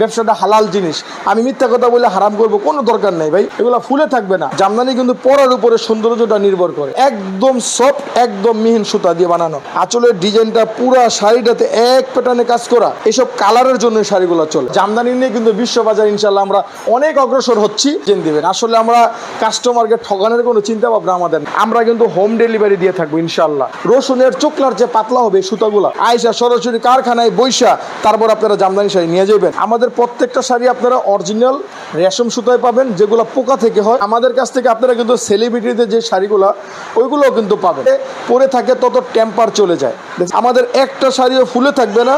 ব্যবসাটা হালাল জিনিস। আমি মিথ্যা কথা বলে হারাম করব, কোনো দরকার নেই ভাই। এগুলো ফুলে থাকবে না। জামদানি কিন্তু পরার উপরে সৌন্দর্যটা নির্ভর করে। একদম সফট, একদম মিহিন সুতা দিয়ে বানানো। আঁচলের ডিজাইনটা পুরা শাড়িটাতে এক প্যাটার্নে কাজ করা। এসব কালারের জন্য শাড়িগুলো চলে। জামদানি নিয়ে কিন্তু বিশ্ববাজার ইনশাল্লাহ আমরা অনেক অগ্রসর হচ্ছি। জেন দিবেন আসলে আমরা কাস্টমারকে ঠকানোর কোনো চিন্তা ভাবনা আমাদের আমরা কিন্তু হোম ডেলিভারি দিয়ে থাকব ইনশাল্লাহ রসুনের চোকলার যে পাতলা হবে সুতাগুলো আয়সা সরাসরি কারখানায় বৈশা তারপর আপনারা জামদানি শাড়ি নিয়ে যাবেন। আমাদের প্রত্যেকটা শাড়ি আপনারা অরিজিনাল রেশম সুতায় পাবেন, যেগুলো পোকা থেকে হয়। আমাদের কাছ থেকে আপনারা কিন্তু সেলিব্রিটিদের যে শাড়িগুলো, ওইগুলোও কিন্তু পাবেন। পরে থাকে তত টেম্পার চলে যায়। আমাদের একটা শাড়িও ফুলে থাকবে না,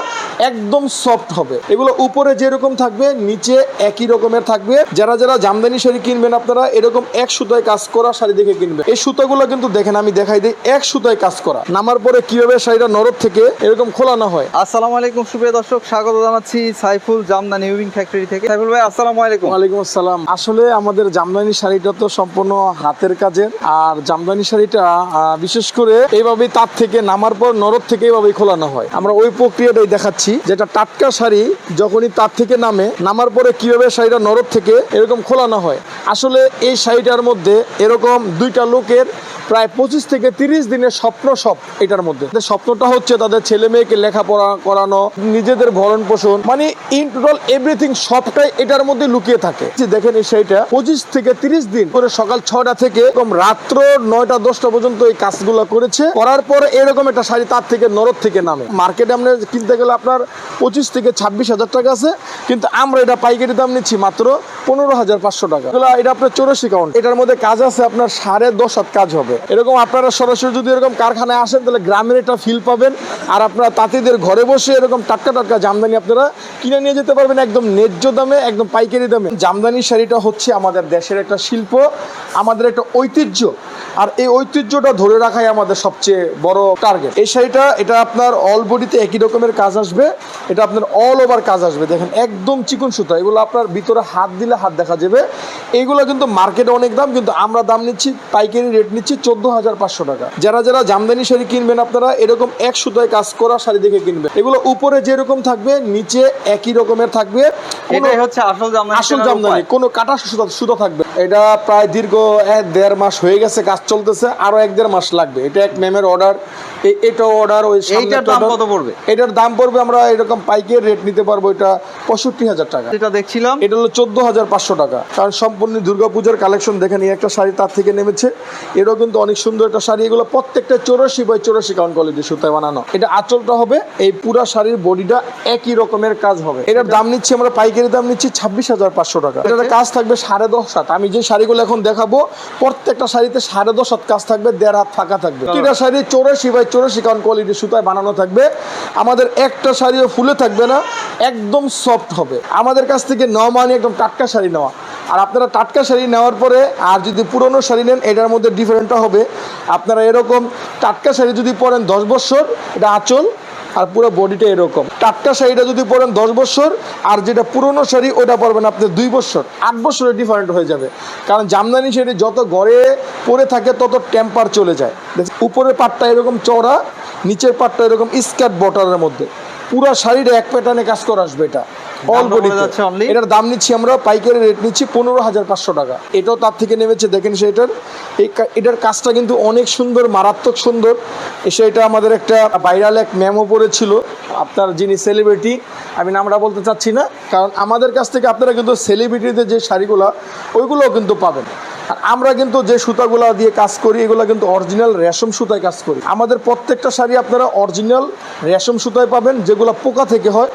একদম সফট হবে। এগুলো উপরে যেরকম থাকবে, নিচে একই রকমের থাকবে। যারা যারা জামদানি শাড়ি কিনবেন আপনারা, এরকম এক সুতায় কাজ করা শাড়ি দেখে কিনবেন। এই সুতাগুলো কিন্তু দেখেন, আমি দেখাই দিই, এক সুতায় কাজ করা। নামার পরে কীভাবে শাড়িটা নরদ থেকে এরকম খোলানো হয়। আসসালামু আলাইকুম, সুপ্রিয় দর্শক, স্বাগত জানাচ্ছি সাইফুল জামদানি উইভিং ফ্যাক্টরি থেকে। সাইফুল ভাই, আসসালামু আলাইকুম। ওয়ালাইকুম আসসালাম। আসলে আমাদের জামদানি শাড়িটা তো সম্পূর্ণ হাতের কাজের। আর জামদানি শাড়িটা বিশেষ করে এইভাবেই তার থেকে নামার পর নরদ থেকে এইভাবেই খোলানো হয়। আমরা ওই প্রক্রিয়াটাই দেখাচ্ছি, যেটা টাটকা শাড়ি যখনই তার থেকে নামে, নামার পরে কীভাবে শাড়িটা নরদ থেকে এরকম খোলানো হয়। আসলে এই শাড়িটার মধ্যে এরকম দুইটা লোকের প্রায় পঁচিশ থেকে তিরিশ দিনের স্বপ্ন সব এটার মধ্যে। স্বপ্নটা হচ্ছে তাদের ছেলে মেয়েকে লেখাপড়া করানো, নিজেদের ভরণ পোষণ মানে ইন টোটাল এভরিথিং সবটাই এটার মধ্যে লুকিয়ে থাকে। দেখেন শাড়িটা, পঁচিশ থেকে তিরিশ দিন করে সকাল ছটা থেকে এরকম রাত্র নয়টা, দশটা পর্যন্ত এই কাজগুলো করেছে। করার পর এরকম একটা শাড়ি তার থেকে নরদ থেকে নামে। মার্কেটে আমরা কিনতে গেলে আপনার পঁচিশ থেকে ছাব্বিশ হাজার টাকা আছে, কিন্তু আমরা এটা পাইকারি দাম নিচ্ছি মাত্র পনেরো হাজার পাঁচশো টাকা। এটা আপনার চৌরাশি কাউন্ট এটার মধ্যে কাজ আছে আপনার সাড়ে দশ হাত কাজ হবে। এরকম আপনারা সরাসরি যদি এরকম কারখানায় আসেন, তাহলে গ্রামের একটা ফিল পাবেন। আর আপনারা তাঁতিদের ঘরে বসে এরকম টাটকা টাটকা জামদানি আপনারা কিনে নিয়ে যেতে পারবেন একদম ন্যায্য দামে, একদম পাইকারি দামে। জামদানি শাড়িটা হচ্ছে আমাদের দেশের একটা শিল্প, আমাদের একটা ঐতিহ্য। আর এই ঐতিহ্যটা ধরে রাখাই আমাদের সবচেয়ে বড় টার্গেট এই শাড়িটা, এটা আপনার অল বডিতে একই রকমের কাজ আসবে। এটা আপনার অল ওভার কাজ আসবে। দেখেন, একদম চিকন সুতা। এগুলো আপনার ভিতরে হাত দিলে হাত দেখা যাবে। এইগুলো কিন্তু মার্কেটে অনেক দাম, কিন্তু আমরা দাম নিচ্ছি, পাইকারি রেট নিচ্ছি চোদ্দ হাজার পাঁচশো টাকা। যারা যারা জামদানি শাড়ি কিনবেন আপনারা এরকম এক সুতায় কাজ করা শাড়ি দেখে কিনবেন। এগুলো উপরে যেরকম থাকবে নিচে একই রকমের থাকবে। এটাই হচ্ছে আসল জামদানি আসল জামদানি কোনো কাটা সুতা সুতা থাকবে। এটা প্রায় দীর্ঘ এক দেড় মাস হয়ে গেছে কাজ চলতেছে আরও এক দেড় মাস লাগবে। এটা এক ম্যামের অর্ডার এটা অর্ডার ওই এইটার দাম কত পড়বে? এটার দাম পড়বে আমরা এরকম পাইকের রেট নিতে পারব এটা পঁয়ষট্টি হাজার টাকা। যেটা দেখছিলাম। এটা হলো চোদ্দ হাজার পাঁচশো টাকা। কারণ সম্পূর্ণ দুর্গাপূজার কালেকশন দেখেন এই একটা শাড়ি তার থেকে নেমেছে। এটাও কিন্তু অনেক সুন্দর একটা শাড়ি। এগুলো প্রত্যেকটা চৌরাশি বাই চৌরাশি কাউন্ট কোয়ালিটি সুতায় বানানো। এটা আঁচলটা হবে এই পুরা শাড়ির বডিটা একই রকমের কাজ হবে। এটার দাম নিচ্ছি আমরা পাইকারি দাম নিচ্ছি ছাব্বিশ হাজার পাঁচশো টাকা। এটার কাজ থাকবে সাড়ে দশ হাত। আমি যে শাড়িগুলো এখন দেখাবো প্রত্যেকটা শাড়িতে সাড়ে দশ হাত কাজ থাকবে দেড় হাত ফাঁকা থাকবে। প্রতিটা শাড়ি চৌরাশি বাই চৌরাশি কাউন্ট কোয়ালিটি সুতায় বানানো থাকবে। আমাদের একটা শাড়িও ফুলে থাকবে না একদম সফট হবে। আমাদের কাছ থেকে নেওয়া মানে একদম টাটকা শাড়ি নেওয়া। আর আপনারা টাটকা শাড়ি নেওয়ার পরে আর যদি পুরনো শাড়ি নেন এটার মধ্যে ডিফারেন্টটা হবে। আপনারা এরকম টাটকা শাড়ি যদি পরেন দশ বছর, এটা আঁচল, আর পুরো বডিটা এরকম। টাটকা শাড়িটা যদি পরেন দশ বছর, আর যেটা পুরনো শাড়ি, ওটা পরবেন আপনি দুই বছর। আট বছরের ডিফারেন্ট হয়ে যাবে। কারণ জামদানি শাড়ি যত গড়ে পরে থাকে, তত টেম্পার চলে যায়। উপরের পাটটা এরকম চড়া নিচের পাটটা এরকম স্কার্ট বটারের মধ্যে। পুরো শাড়িটা এক প্যাটার্নে কাজ করে আসবে এটা। All body? এটার দাম নিচ্ছি আমরা পাইকারি রেট নিচ্ছি পনেরো হাজার পাঁচশো টাকা। এটাও তার থেকে নেমেছে দেখেন সেটার এটার। কাজটা কিন্তু অনেক সুন্দর মারাত্মক সুন্দর। এসে এটা আমাদের একটা ভাইরাল এক মেমো পড়েছিল আপনার যিনি সেলিব্রিটি আমি নামটা বলতে চাচ্ছি না কারণ আমাদের কাছ থেকে আপনারা কিন্তু সেলিব্রিটিদের যে শাড়িগুলো ওইগুলোও কিন্তু পাবেন। আর আমরা কিন্তু যে সুতাগুলো দিয়ে কাজ করি এগুলো কিন্তু অরিজিনাল রেশম সুতায় কাজ করি। আমাদের প্রত্যেকটা শাড়ি আপনারা অরিজিনাল রেশম সুতায় পাবেন যেগুলো পোকা থেকে হয়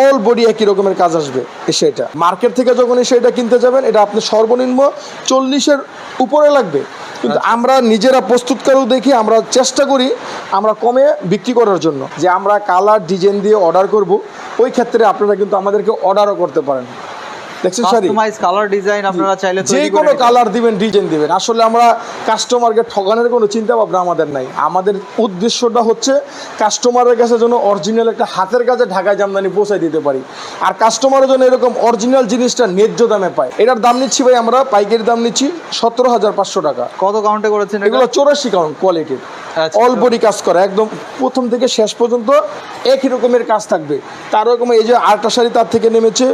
অল বডি একই রকমের কাজ আসবে এই শাড়িটা মার্কেট থেকে যখন এই শাড়িটা কিনতে যাবেন এটা আপনি সর্বনিম্ন চল্লিশের উপরে লাগবে। কিন্তু আমরা নিজেরা প্রস্তুতকারও দেখি আমরা চেষ্টা করি আমরা কমে বিক্রি করার জন্য। যে আমরা কালার ডিজাইন দিয়ে অর্ডার করব ওই ক্ষেত্রে আপনারা কিন্তু আমাদেরকে অর্ডারও করতে পারেন। দেখছেন শাড়ি কাস্টমাইজ কালার ডিজাইন আপনারা চাইলে যে কোনো কালার দিবেন ডিজাইন দিবেন। আসলে আমরা কাস্টমারকে ঠকানোর কোনো চিন্তা ভাবনা আমাদের নাই। আমাদের উদ্দেশ্যটা হচ্ছে কাস্টমারের কাছে যেন অরিজিনাল একটা হাতের কাছে ঢাকায় জামদানি পৌঁছায় দিতে পারি। আর কাস্টমারের জন্য এরকম অরিজিনাল জিনিসটা ন্যায্য দামে পায়। এটার দাম নিচ্ছি ভাই আমরা পাইকারি দাম নিচ্ছি সতেরো হাজার পাঁচশো টাকা। কত কাউন্টে করেছেন এগুলো চৌরাশি কাউন্ট কোয়ালিটির। অল বডি কাজ করা, একদম প্রথম থেকে শেষ পর্যন্ত একই রকমের কাজ থাকবে। তার রকম এই যে আরেকটা শাড়ি তার থেকে নেমেছে,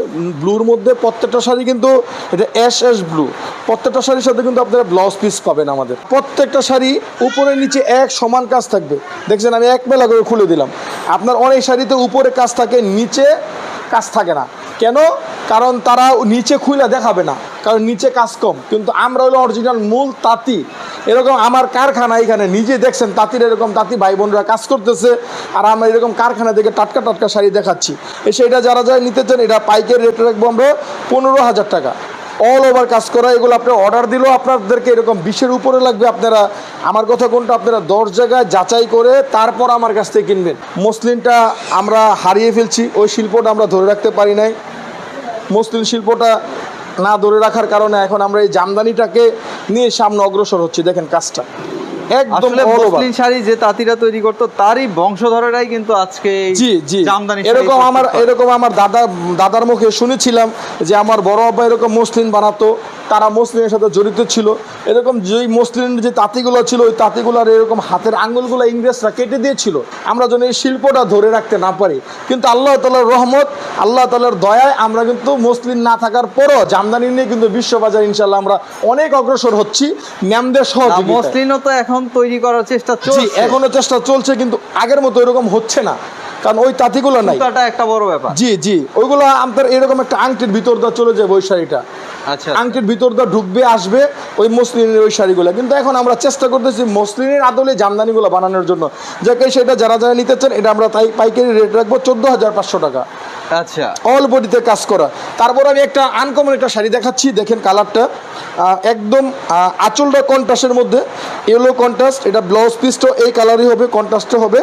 ব্লুর মধ্যে প্রত্যেকটা শাড়ি কিন্তু এটা এস এস ব্লু। প্রত্যেকটা শাড়ির সাথে কিন্তু আপনারা ব্লাউজ পিস পাবেন আমাদের। প্রত্যেকটা শাড়ি উপরে নিচে এক সমান কাজ থাকবে। দেখছেন আমি এক বেলা করে খুলে দিলাম। আপনার অনেক শাড়িতে উপরে কাজ থাকে, নিচে কাজ থাকে না। কেন? কারণ তারা নিচে খুলে দেখাবে না, কারণ নিচে কাজ কম। কিন্তু আমরা হলো অরিজিনাল মূল তাঁতি। এরকম আমার কারখানা এখানে, নিজে দেখছেন তাঁতির এরকম তাঁতি ভাই বোনরা কাজ করতেছে, আর আমরা এরকম কারখানা থেকে টাটকা টাটকা শাড়ি দেখাচ্ছি। এসে এটা যারা যারা নিতে চান, এটা পাইকের রেট রাখব আমরা পনেরো হাজার টাকা। অল ওভার কাজ করা, এগুলো আপনি অর্ডার দিলেও আপনাদেরকে এরকম বিশের উপরে লাগবে। আপনারা আমার কথা কোনটা, আপনারা দশ জায়গায় যাচাই করে তারপর আমার কাছ থেকে কিনবেন। মসলিনটা আমরা হারিয়ে ফেলছি, ওই শিল্পটা আমরা ধরে রাখতে পারি নাই। মসলিন শিল্পটা না ধরে রাখার কারণে এখন আমরা এই জামদানিটাকে নিয়ে সামনে অগ্রসর হচ্ছি। দেখেন কাজটা। একদম। মসলিন শাড়ি যে তাঁতিরা তৈরি করতো তারই বংশধরেরাই কিন্তু আজকে জি জি। জামদানি এরকম আমার এরকম আমার দাদা দাদার মুখে শুনেছিলাম যে আমার বড় আব্বা এরকম মুসলিম বানাতো। তারা মসলিনের সাথে জড়িত ছিল। এরকম যেই মসলিনের যে তাঁতিগুলো ছিল ওই তাঁতিগুলোর এরকম হাতের আঙ্গুলগুলো ইংরেজরা কেটে দিয়েছিল। আমরা যেন এই শিল্পটা ধরে রাখতে না পারি। কিন্তু আল্লাহ তালার রহমত আল্লাহ তালার দয়ায় আমরা কিন্তু মসলিন না থাকার পরও জামদানি নিয়ে কিন্তু বিশ্ববাজার ইনশাল্লাহ আমরা অনেক অগ্রসর হচ্ছি ম্যামদের না, সহযোগিতায় মসলিনও তো এখন তৈরি করার চেষ্টা চলছে। এখনও চেষ্টা চলছে কিন্তু আগের মতো এরকম হচ্ছে না। কারণ ওই তাঁতিগুলো নাই। একটা বড় ব্যাপার। জি জি। ওইগুলো আপনার এরকম একটা আংটির ভিতর দা চলে যাবে ওই শাড়িটা। আচ্ছা আংটির ভিতর দা ঢুকবে আসবে ওই মসলিনের ওই শাড়িগুলো। কিন্তু এখন আমরা চেষ্টা করতেছি মসলিনের আদলে জামদানিগুলো বানানোর জন্য। যাকে সেটা যারা যারা নিতে চান এটা আমরা তাই পাইকারি রেট রাখব চোদ্দ হাজার পাঁচশো টাকা। আচ্ছা। অল বডিতে কাজ করা। তারপর আমি একটা আনকমন একটা শাড়ি দেখাচ্ছি দেখেন কালারটা একদম আঁচলটা কন্ট্রাস্টের মধ্যে। ইয়েলো কন্ট্রাস্ট এটা ব্লাউজ পিসটাও এই কালারই হবে কন্ট্রাস্টে হবে।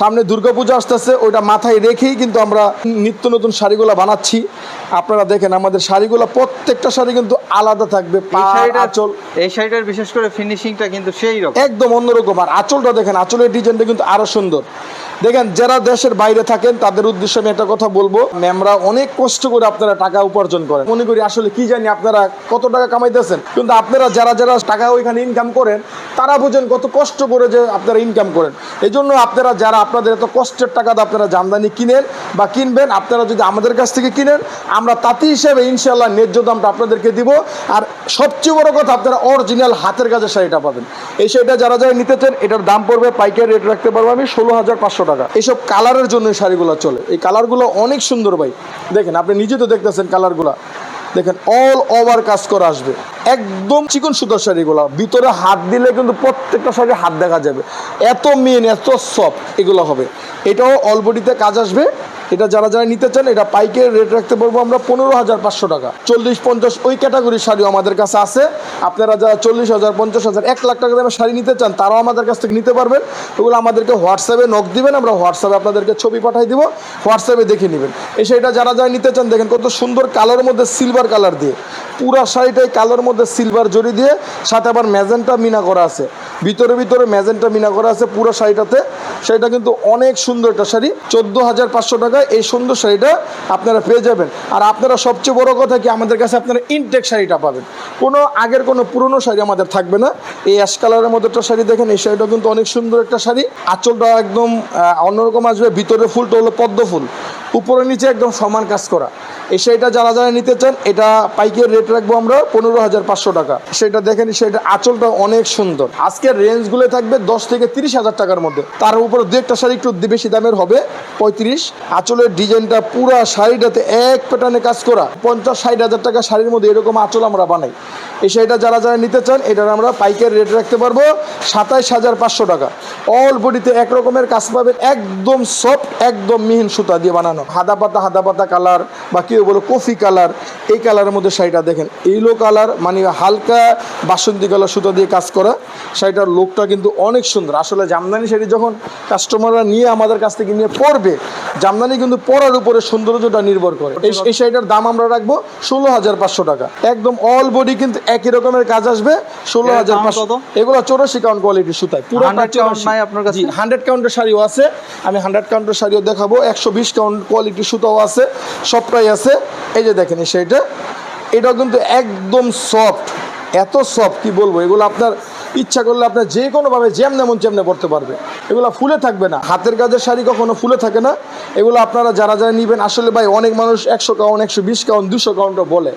সামনে দুর্গাপূজা আসতেছে ওইটা মাথায় রেখেই কিন্তু আমরা নিত্য নতুন শাড়িগুলো বানাচ্ছি। আপনারা দেখেন আমাদের শাড়িগুলো প্রত্যেকটা শাড়ি কিন্তু আলাদা থাকবে আঁচল। এই শাড়িটার বিশেষ করে ফিনিশিংটা কিন্তু সেই রকম। একদম অন্যরকম। আর আঁচলটা দেখেন আঁচলের ডিজাইনটা কিন্তু আরও সুন্দর। দেখেন, যারা দেশের বাইরে থাকেন, তাদের উদ্দেশ্যে আমি একটা কথা বলব। ম্যামরা অনেক কষ্ট করে আপনারা টাকা উপার্জন করেন। মনে করি আসলে কি জানি আপনারা কত টাকা কামাইতেছেন। কিন্তু আপনারা যারা যারা টাকা ওইখানে ইনকাম করেন, তারা বুঝেন কত কষ্ট করে যে আপনারা ইনকাম করেন। এই জন্য আপনারা যারা আপনাদের এত কষ্টের টাকা আপনারা জামদানি কিনেন বা কিনবেন, আপনারা যদি আমাদের কাছ থেকে কিনেন, আমরা তাঁতি হিসেবে ইনশাল্লাহ ন্যায্য দামটা আপনাদেরকে দিব। আর সবচেয়ে বড় কথা, আপনারা অরিজিনাল হাতের কাজের শাড়িটা পাবেন। এই শাড়িটা যারা যারা নিতে চান, এটার দাম পড়বে, পাইকারি রেট রাখতে পারব আমি ষোলো হাজার পাঁচশো টাকা। এইসব কালারের জন্য শাড়িগুলো চলে। এই কালারগুলো অনেক সুন্দর ভাই। দেখেন, আপনি নিজে তো দেখতেছেন কালারগুলো। দেখেন অল ওভার কাজ করা আসবে। একদম চিকন সুতার শাড়িগুলো। ভিতরে হাত দিলে কিন্তু প্রত্যেকটা শাড়ি হাত দেখা যাবে। এত মেন এত সফট এগুলো হবে। এটাও অল বডিতে কাজ আসবে। এটা যারা যারা নিতে চান, এটা পাইকের রেট রাখতে পারব আমরা পনেরো হাজার পাঁচশো টাকা। চল্লিশ, পঞ্চাশ ওই ক্যাটাগরির শাড়িও আমাদের কাছে আছে। আপনারা যারা চল্লিশ হাজার, পঞ্চাশ হাজার, এক লাখ টাকা দামের শাড়ি নিতে চান, তারাও আমাদের কাছ থেকে নিতে পারবেন। ওগুলো আমাদেরকে হোয়াটসঅ্যাপে নক দিবেন, আমরা হোয়াটসঅ্যাপে আপনাদেরকে ছবি পাঠাই দিব, হোয়াটসঅ্যাপে দেখে নেবেন। এই শাড়িটা যারা যারা নিতে চান, দেখেন কত সুন্দর কালার মধ্যে সিলভার কালার দিয়ে। পুরা শাড়িটাই কালার মধ্যে সিলভার জড়ি দিয়ে, সাথে আবার ম্যাজেন্টা মিনা করা আছে। ভিতরে ভিতরে ম্যাজেন্টা মিনা করা আছে পুরো শাড়িটাতে। শাড়িটা কিন্তু অনেক সুন্দর একটা শাড়ি, চোদ্দ হাজার পাঁচশো টাকায় এই সুন্দর শাড়িটা আপনারা পেয়ে যাবেন। আর আপনারা সবচেয়ে বড় কথা কি, আমাদের কাছে আপনারা ইনটেক শাড়িটা পাবেন। কোনো আগের, কোনো পুরনো শাড়ি আমাদের থাকবে না। এই অ্যাশ কালারের মধ্যে একটা শাড়ি দেখেন, এই শাড়িটা কিন্তু অনেক সুন্দর একটা শাড়ি। আঁচলটা একদম অন্যরকম আসবে, ভিতরে ফুলটা হলো পদ্ম ফুল। উপরে নিচে একদম সমান কাজ করা। শাড়িটা যারা যারা নিতে চান, এটা পাইকের রেট রাখব আমরা পনেরো হাজার পাঁচশো টাকা। সেটা দেখেন, সেটা আঁচলটা অনেক সুন্দর। আজকের রেঞ্জগুলো থাকবে দশ থেকে তিরিশ হাজার টাকার মধ্যে। তার উপর দু একটা শাড়ি একটু বেশি দামের হবে, পঁয়ত্রিশ। আঁচলের ডিজাইনটা পুরা শাড়িটাতে এক প্যাটার্নে কাজ করা। পঞ্চাশ, ষাট হাজার টাকা শাড়ির মধ্যে এরকম আঁচল আমরা বানাই। এই শাড়িটা যারা যারা নিতে চান এটার আমরা পাইকারি রেট রাখতে পারব সাতাইশ হাজার পাঁচশো টাকা। অল বডিতে এক রকমের কাজ পাবেন, একদম সফট একদম মিহিন সুতা দিয়ে বানানো। হাদা পাতা হাদা পাতা কালার বা কেউ বলো কফি কালার এই কালারের মধ্যে শাড়িটা দেখেন। ইলো কালার মানে হালকা বাসন্তী কালার সুতা দিয়ে কাজ করা। শাড়িটার লোকটা কিন্তু অনেক সুন্দর। আসলে জামদানি শাড়ি যখন কাস্টমাররা নিয়ে আমাদের কাছ থেকে নিয়ে পরবে জামদানি কিন্তু পরার উপরে সৌন্দর্যটা নির্ভর করে। এই শাড়িটার দাম আমরা রাখব ষোলো হাজার পাঁচশো টাকা। একদম অল বডি কিন্তু একই রকমের কাজ আসবে ষোলো হাজার পাঁচশো। এগুলো চৌরাশি কাউন্ট কোয়ালিটির সুতায় পুরো 100 count নাই আপনার কাছে? হান্ড্রেড কাউন্টের শাড়িও আছে। আমি হান্ড্রেড কাউন্টের শাড়িও দেখাবো একশো বিশ কাউন্ট কোয়ালিটির সুতাও আছে সবটাই আছে। এই যে দেখেন সেটা এটাও এটা কিন্তু একদম সফট এত সফট কি বলব? এগুলো আপনার ইচ্ছা করলে আপনি যে কোনোভাবে যেমন তেমন চেমনে পড়তে পারবে। এগুলো ফুলে থাকবে না। হাতের কাজের শাড়ি কখনো ফুলে থাকে না। এগুলো আপনারা যারা যারা নেবেন, আসলে ভাই অনেক মানুষ একশো কাউন্ট, একশো বিশ কাউন্ট, দুশো কাউন্টও বলে।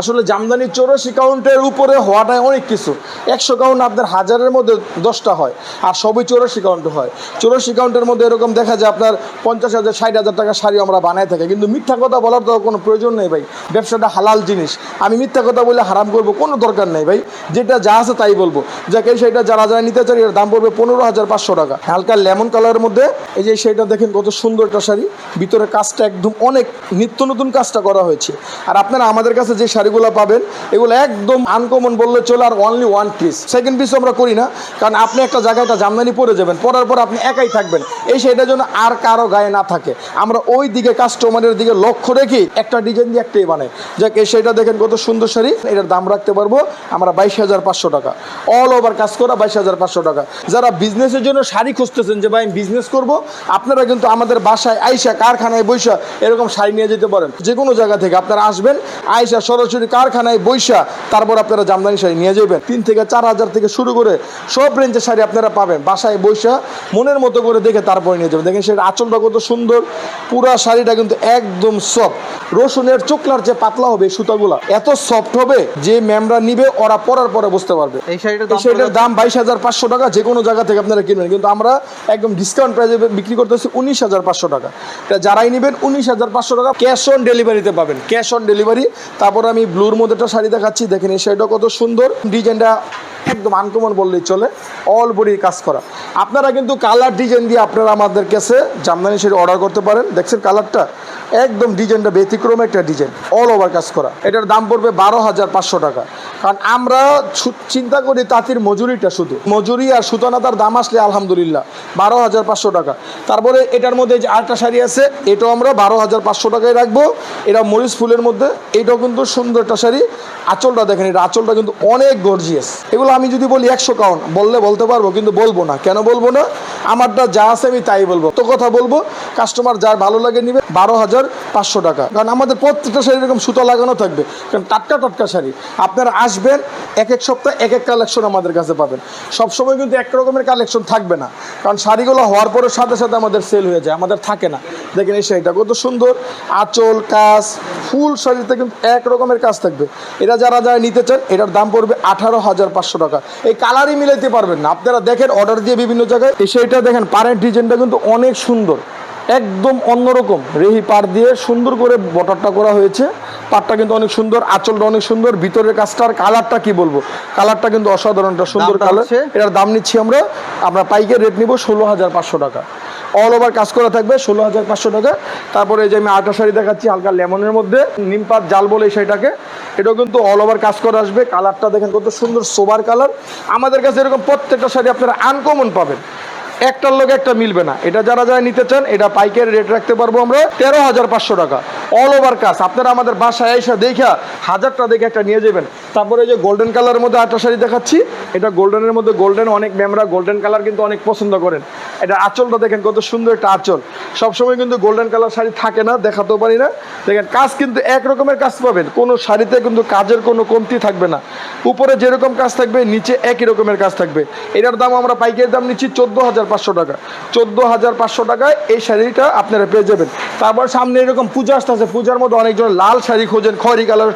আসলে জামদানি চৌরাশি কাউন্টের উপরে হওয়াটাই অনেক কিছু। একশো কাউন্ট আপনার হাজারের মধ্যে দশটা হয়, আর সবই চৌরাশি কাউন্ট হয়। চৌরাশি কাউন্টের মধ্যে এরকম দেখা যায় আপনার পঞ্চাশ হাজার, ষাট হাজার টাকা শাড়ি আমরা বানায় থাকি। কিন্তু মিথ্যা কথা বলার তো কোনো প্রয়োজন নেই ভাই। ব্যবসাটা হালাল জিনিস। আমি মিথ্যা কথা বলে হারাম করব কোনো দরকার নেই ভাই। যেটা যা আছে তাই বলব। যাকে সেটা যারা যারা নিতে চান, এর দাম পড়বে পনেরো হাজার পাঁচশো টাকা। হালকা লেমন কালারের মধ্যে, এই যে সেটা দেখেন কত সুন্দর একটা শাড়ি। ভিতরে কাজটা একদম অনেক নিত্য নতুন কাজটা করা হয়েছে। আর আপনারা আমাদের কাছে যে শাড়িগুলো পাবেন, এগুলো একদম আনকমন বললে চলে আর অনলি ওয়ান পিস সেকেন্ড পিসও আমরা করি না, কারণ আপনি একটা জায়গায় একটা জামদানি পরে যাবেন, পরার পর আপনি একাই থাকবেন। এই শাড়িটার জন্য আর কারও গায়ে না থাকে। আমরা ওই দিকে কাস্টমারের দিকে লক্ষ্য রেখে একটা ডিজাইন দিয়ে একটাই বানাই। যাক শাড়িটা দেখেন কত সুন্দর শাড়ি। এটার দাম রাখতে পারব আমরা বাইশ হাজার পাঁচশো টাকা। অল ওভার কাজ করা বাইশ হাজার পাঁচশো টাকা। যারা বিজনেসের জন্য শাড়ি খুঁজতেছেন যে ভাই আমি বিজনেস করব আপনারা কিন্তু আমাদের বাসায় আইসা কারখানায় বৈশা এরকম শাড়ি নিয়ে যেতে পারেন। যে কোনো জায়গা থেকে আপনারা আসবেন আইসা সরাসরি কারখানায় বৈশা তারপর আপনারা জামদানি শাড়ি নিয়ে যাবেন। তিন থেকে চার হাজার থেকে শুরু করে সব রেঞ্জের শাড়ি আপনারা পাবেন। বাসায় বৈশা মনের মতো করে দেখে তারপরে নিয়ে যাবেন। দেখেন সেটা আঁচলটা কত সুন্দর। পুরা শাড়িটা কিন্তু একদম সফট রসুনের চোখলার যে পাতলা হবে সুতাগুলা এত সফট হবে যে ম্যামরা নিবে ওরা পরার পরে বুঝতে পারবে। এই শাড়িটার পড়বে- দাম বাইশ হাজার পাঁচশো টাকা, যে কোনো জায়গা থেকে আপনারা কিনবেন। কিন্তু আমরা একদম ডিসকাউন্ট প্রাইসে বিক্রি করতেছি উনিশ হাজার পাঁচশো টাকা। তা যারাই নেবেন উনিশ হাজার পাঁচশো টাকা ক্যাশ অন ডেলিভারিতে পাবেন। ক্যাশ অন ডেলিভারি তারপর আমি ব্লুর মধ্যে একটা শাড়ি দেখাচ্ছি, দেখেন এই শাড়িটা কত সুন্দর। ডিজাইনটা একদম আনকমন বললেই চলে অল বডির কাজ করা। আপনারা কিন্তু কালার ডিজাইন দিয়ে আপনারা আমাদের কাছে জামদানি শাড়ি অর্ডার করতে পারেন। দেখছেন কালারটা একদম ডিজাইনটা ব্যতিক্রম একটা ডিজাইন অল ওভার কাজ করা। এটার দাম পড়বে বারো হাজার পাঁচশো টাকা। কারণ আমরা চিন্তা করি তাঁতির মজুরিটা শুধু। মজুরি আর সুতানাতার দাম আসলে আলহামদুলিল্লাহ বারো হাজার পাঁচশো টাকা। তারপরে এটার মধ্যে যে আরেকটা শাড়ি আছে, এটাও আমরা বারো হাজার পাঁচশো টাকায় রাখব। এটা মরিচ ফুলের মধ্যে, এটাও কিন্তু সুন্দর একটা শাড়ি। আঁচলটা দেখেন, এটা আঁচলটা কিন্তু অনেক গর্জিয়াস এগুলো আমি যদি বলি একশো কাউন বললে বলতে পারব, কিন্তু বলব না। কেন বলব না? আমারটা যা আছে আমি তাই বলব। তো কথা বলব কাস্টমার যার ভালো লাগে নিবে, বারো হাজার পাঁচশো টাকা। কারণ আমাদের প্রত্যেকটা শাড়ি এরকম সুতো লাগানো থাকবে। কারণ টাটকা টাটকা শাড়ি। আপনারা আসবেন, এক এক সপ্তাহ এক এক কালেকশন আমাদের কাছে পাবেন। সবসময় কিন্তু এক রকমের কালেকশন থাকবে না। কারণ শাড়িগুলো হওয়ার পরে সাথে সাথে আমাদের সেল হয়ে যায়। আমাদের থাকে না। দেখেন এই শাড়িটা কত সুন্দর। আঁচল, কাজ, ফুল শাড়িতে কিন্তু এক রকমের কাজ থাকবে। এটা যারা যারা নিতে চান, এটার দাম পড়বে আঠারো হাজার পাঁচশো টাকা। এই কালারই মিলাইতে পারবেন না। আপনারা দেখেন অর্ডার দিয়ে বিভিন্ন জায়গায়। এই শাড়িটা দেখেন পারের ডিজাইনটা কিন্তু অনেক সুন্দর। একদম অন্যরকম। রেহি পার দিয়ে সুন্দর করে বটারটা করা হয়েছে। পাটটা কিন্তু অনেক সুন্দর আঁচলটা অনেক সুন্দর। ভিতরের কাজটার কালারটা কি বলব? কালারটা কিন্তু অসাধারণ একটা সুন্দর কালার? এটার দাম নিচ্ছি আমরা আমরা পাইকের রেট নিব ষোলো হাজার পাঁচশো টাকা। অল ওভার কাজ করা থাকবে ষোলো হাজার পাঁচশো টাকা। তারপরে এই যে আমি আটা শাড়ি দেখাচ্ছি হালকা লেমনের মধ্যে নিমপাত জাল বলে এই শাড়িটাকে। এটাও কিন্তু অল ওভার কাজ করা আসবে। কালারটা দেখেন কত সুন্দর সোবার কালার। আমাদের কাছে এরকম প্রত্যেকটা শাড়ি আপনারা আনকমন পাবেন। একটার লোক একটা মিলবে না। এটা যারা যারা নিতে চান, এটা পাইকারি রেট রাখতে পারব আমরা তেরো হাজার পাঁচশো টাকা। অল ওভার কাজ আপনারা আমাদের বাসায় এসে দেখা হাজারটা দেখে একটা নিয়ে যাবেন। তারপরে যে গোল্ডেন কালারের মধ্যে আটটা শাড়ি দেখাচ্ছি। এটা গোল্ডেনের মধ্যে গোল্ডেন অনেক ম্যামরা গোল্ডেন কালার কিন্তু অনেক পছন্দ করেন। এটা আঁচলটা দেখেন কত সুন্দর একটা আঁচল। সবসময় কিন্তু গোল্ডেন কালার শাড়ি থাকে না, দেখাতেও পারি না। দেখেন, কাজ কিন্তু এক রকমের কাজ পাবেন। কোনো শাড়িতে কিন্তু কাজের কোনো কমতি থাকবে না। উপরে যেরকম কাজ থাকবে, নিচে একই রকমের কাজ থাকবে। এটার দাম আমরা পাইকারি দাম নিচ্ছি চোদ্দ হাজার পাঁচশো টাকা। চোদ্দ হাজার পাঁচশো টাকায় এই শাড়িটা আপনারা পেয়ে যাবেন। তারপর সামনে এরকম পূজা আসতেছে পূজার মধ্যে অনেকজন লাল শাড়ি খোঁজেন, খয়রি কালার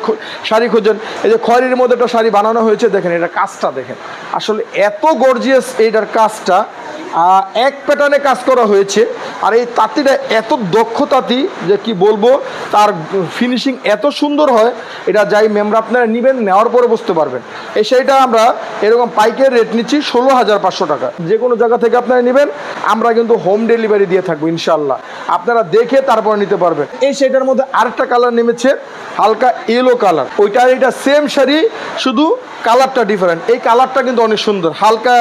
শাড়ি খোঁজেন। এই যে খয়রির মধ্যে একটা শাড়ি বানানো হয়েছে, দেখেন এটা কাজটা দেখেন। আসলে এত গর্জিয়াস এইটার কাজটা এক প্যাটার্নে কাজ করা হয়েছে। আর এই তাঁতিটা এত দক্ষ তাঁতি যে কি বলব, তার ফিনিশিং এত সুন্দর হয়, এটা যাই মেমরা আপনারা নেবেন, নেওয়ার পরে বুঝতে পারবেন। এই সেইটা আমরা এরকম পাইকের রেট নিচ্ছি ষোলো হাজার পাঁচশো টাকা। যে কোনো জায়গা থেকে আপনারা নেবেন, আমরা কিন্তু হোম ডেলিভারি দিয়ে থাকব ইনশাল্লাহ আপনারা দেখে তারপরে নিতে পারবেন। এই শাড়িটার মধ্যে আরেকটা কালার নেমেছে, হালকা ইয়েলো কালার ওইটা আর এটা সেম শাড়ি, শুধু কালারটা ডিফারেন্ট এই কালারটা কিন্তু অনেক সুন্দর। হালকা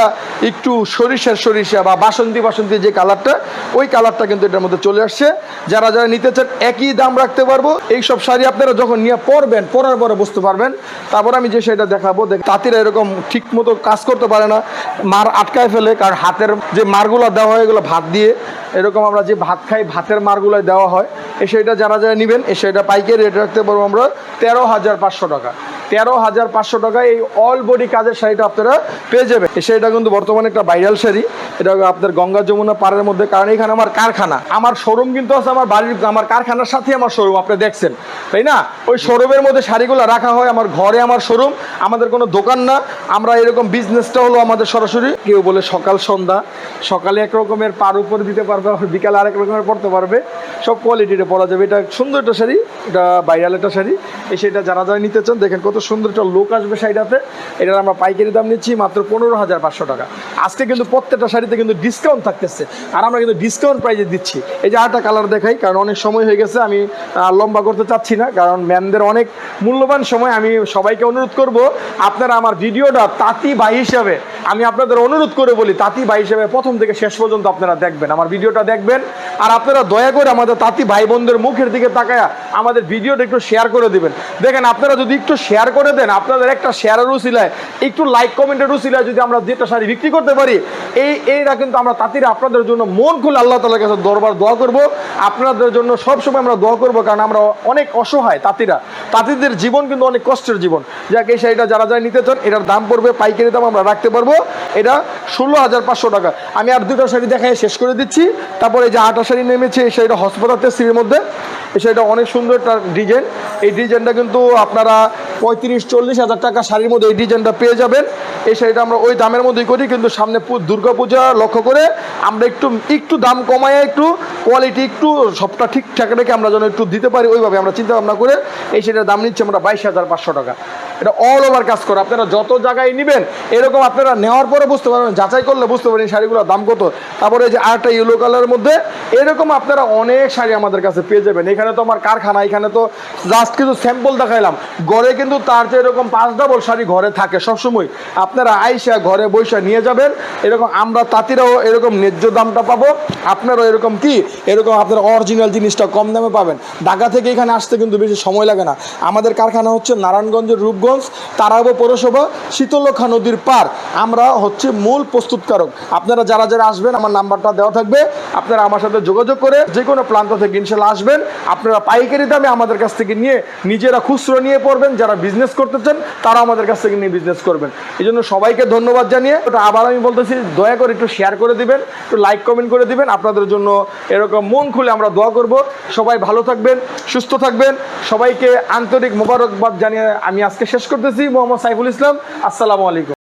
একটু সরিষার সরিষা বা বাসন্তী বাসন্তী যে কালারটা, ওই কালারটা কিন্তু এটার মধ্যে চলে আসছে। যারা যারা নিতে চান, একই দাম রাখতে পারব। এই সব শাড়ি আপনারা যখন নিয়ে পরবেন, পরার পরে বুঝতে পারবেন। তারপর আমি যে শাড়িটা দেখাবো, দেখ, তাঁতিরা এরকম ঠিক মতো কাজ করতে পারে না। মার আটকায় ফেলে, কারণ হাতের যে মারগুলো দেওয়া হয়, এগুলো ভাত দিয়ে, এরকম আমরা যে ভাত খাই, ভাতের মারগুলো দেওয়া হয়। এই শাড়িটা যারা যারা নেবেন, এই শাড়িটা পাইকারি রেট রাখতে পারব আমরা তেরো হাজার পাঁচশো টাকা। তেরো হাজার পাঁচশো টাকায় এই অল বডি কাজের শাড়িটা আপনারা পেয়ে যাবেন। এই শাড়িটা কিন্তু বর্তমানে একটা ভাইরাল শাড়ি। এটা আপনার গঙ্গা যমুনা পাড়ের মধ্যে, কারণ এখানে আমার কারখানা। আমার শোরুম কিন্তু আছে, আমার বাড়ির আমার কারখানার সাথে আমার শোরুম আপনি দেখছেন। তাই না? ওই শোরুমের মধ্যে শাড়িগুলো রাখা হয় আমার ঘরে, আমার শোরুম আমাদের কোনো দোকান না। আমরা এরকম বিজনেসটা হলো আমাদের সরাসরি কেউ বলে সকাল, সন্ধ্যা। সকালে এক রকমের পার উপরে দিতে পারবে বিকালে আরেক রকমের পড়তে পারবে। সব কোয়ালিটিতে পরা যাবে। এটা সুন্দর একটা শাড়ি, এটা ভাইরাল একটা শাড়ি। এই শাড়িটা যারা যারা নিতে চান, দেখেন কত সুন্দর একটা লোক আসবে শাড়িটাতে। এটার আমরা পাইকারি দাম নিচ্ছি মাত্র পনেরো হাজার পাঁচশো টাকা। আজকে কিন্তু প্রত্যেকটা শাড়িতে কিন্তু ডিসকাউন্ট থাকতেছে। আর আমরা কিন্তু ডিসকাউন্ট প্রাইজে দিচ্ছি। এই যে আরেকটা কালার দেখাই, কারণ অনেক সময় হয়ে গেছে, আমি লম্বা করতে চাচ্ছি না, কারণ ম্যানদের অনেক মূল্যবান সময় আমি সবাইকে অনুরোধ করব, আপনারা আমার ভিডিওটা তাঁতি ভাই হিসাবে, আমি আপনাদের অনুরোধ করে বলি, তাঁতি ভাই হিসাবে প্রথম থেকে শেষ পর্যন্ত আপনারা দেখবেন, আমার ভিডিওটা দেখবেন। আর আপনারা দয়া করে আমাদের তাঁতি ভাই বোনদের মুখের দিকে তাকায়া আমাদের ভিডিওটা একটু শেয়ার করে দিবেন। দেখেন, আপনারা যদি একটু শেয়ার করে দেন, আপনাদের একটা শেয়ারের উচিলায়, একটু লাইক কমেন্টের উচিলায় যদি আমরা যেটা শাড়ি বিক্রি করতে পারি, এই এই এইটা কিন্তু আমরা তাঁতিরা, আপনাদের জন্য মন খুলে আল্লাহ তালার কাছে দরবার দোয়া করব। আপনাদের জন্য সবসময় আমরা দোয়া করব কারণ আমরা অনেক অসহায় তাঁতিরা। তাঁতিদের জীবন কিন্তু অনেক কষ্টের জীবন। যাকে, এই শাড়িটা যারা যারা নিতে চান, এটার দাম পড়বে, পাইকারি দাম আমরা রাখতে পারব। এটা ষোলো হাজার পাঁচশো টাকা। আমি আর দুটো শাড়ি দেখায় শেষ করে দিচ্ছি। তারপরে যে আটা শাড়ি নেমেছে, এই শাড়িটা হসপিটালের সিঁড়ির মধ্যে। এই শাড়িটা অনেক সুন্দর একটা ডিজাইন। এই ডিজাইনটা কিন্তু আপনারা পঁয়ত্রিশ, চল্লিশ হাজার টাকা শাড়ির মধ্যে এই ডিজাইনটা পেয়ে যাবেন। এই শাড়িটা আমরা ওই দামের মধ্যেই করি, কিন্তু সামনে দুর্গা পূজা লক্ষ্য করে আমরা একটু একটু দাম কমায় একটু কোয়ালিটি একটু সবটা ঠিকঠাক রেখে আমরা যেন একটু দিতে পারি, ওইভাবে আমরা চিন্তা ভাবনা করে এই সেটার দাম নিচ্ছি আমরা বাইশ হাজার পাঁচশো টাকা। এটা অল ওভার কাজ করে। আপনারা যত জায়গায় নেবেন, এরকম আপনারা নেওয়ার পরে বুঝতে পারবেন, যাচাই করলে বুঝতে পারেন শাড়িগুলোর দাম কত। তারপরে যে আরেকটা ইয়েলো কালারের মধ্যে, এরকম আপনারা অনেক শাড়ি আমাদের কাছে পেয়ে যাবেন। এখানে তো আমার কারখানা, এখানে তো জাস্ট কিন্তু স্যাম্পল দেখাইলাম। ঘরে কিন্তু তার যে এরকম পাঁচ ডাবল শাড়ি ঘরে থাকে সবসময়। আপনারা আইসা ঘরে বৈশা নিয়ে যাবেন। এরকম আমরা তাঁতিরাও এরকম ন্যায্য দামটা পাবো। আপনারাও এরকম কি? এরকম আপনারা অরিজিনাল জিনিসটা কম দামে পাবেন। ঢাকা থেকে এখানে আসতে কিন্তু বেশি সময় লাগে না। আমাদের কারখানা হচ্ছে নারায়ণগঞ্জের রূপগঞ্জ তারাবো পৌরসভা শীতলক্ষা নদীর পার। আমরা হচ্ছে মূল প্রস্তুতকারক। আপনারা যারা যারা আসবেন, আমার নাম্বারটা দেওয়া থাকবে। আপনারা আমার সাথে যোগাযোগ করে যে কোনো প্রান্ত থেকে ইনশাল্লাহ আসবেন। আপনারা পাইকারি দামে আমাদের কাছ থেকে নিয়ে নিজেরা খুচরো নিয়ে পড়বেন। যারা বিজনেস করতে চান তারা আমাদের কাছ থেকে নিয়ে বিজনেস করবেন। এই জন্য সবাইকে ধন্যবাদ জানিয়ে ওটা আবার আমি বলতেছি, দয়া করে একটু শেয়ার করে দিবেন, একটু লাইক কমেন্ট করে দিবেন। আপনাদের জন্য এরকম মন খুলে আমরা দোয়া করব। সবাই ভালো থাকবেন, সুস্থ থাকবেন। সবাইকে আন্তরিক মোবারকবাদ জানিয়ে আমি আজকে শেষ করতেছি মোহাম্মদ সাইফুল ইসলাম আসসালামু আলাইকুম।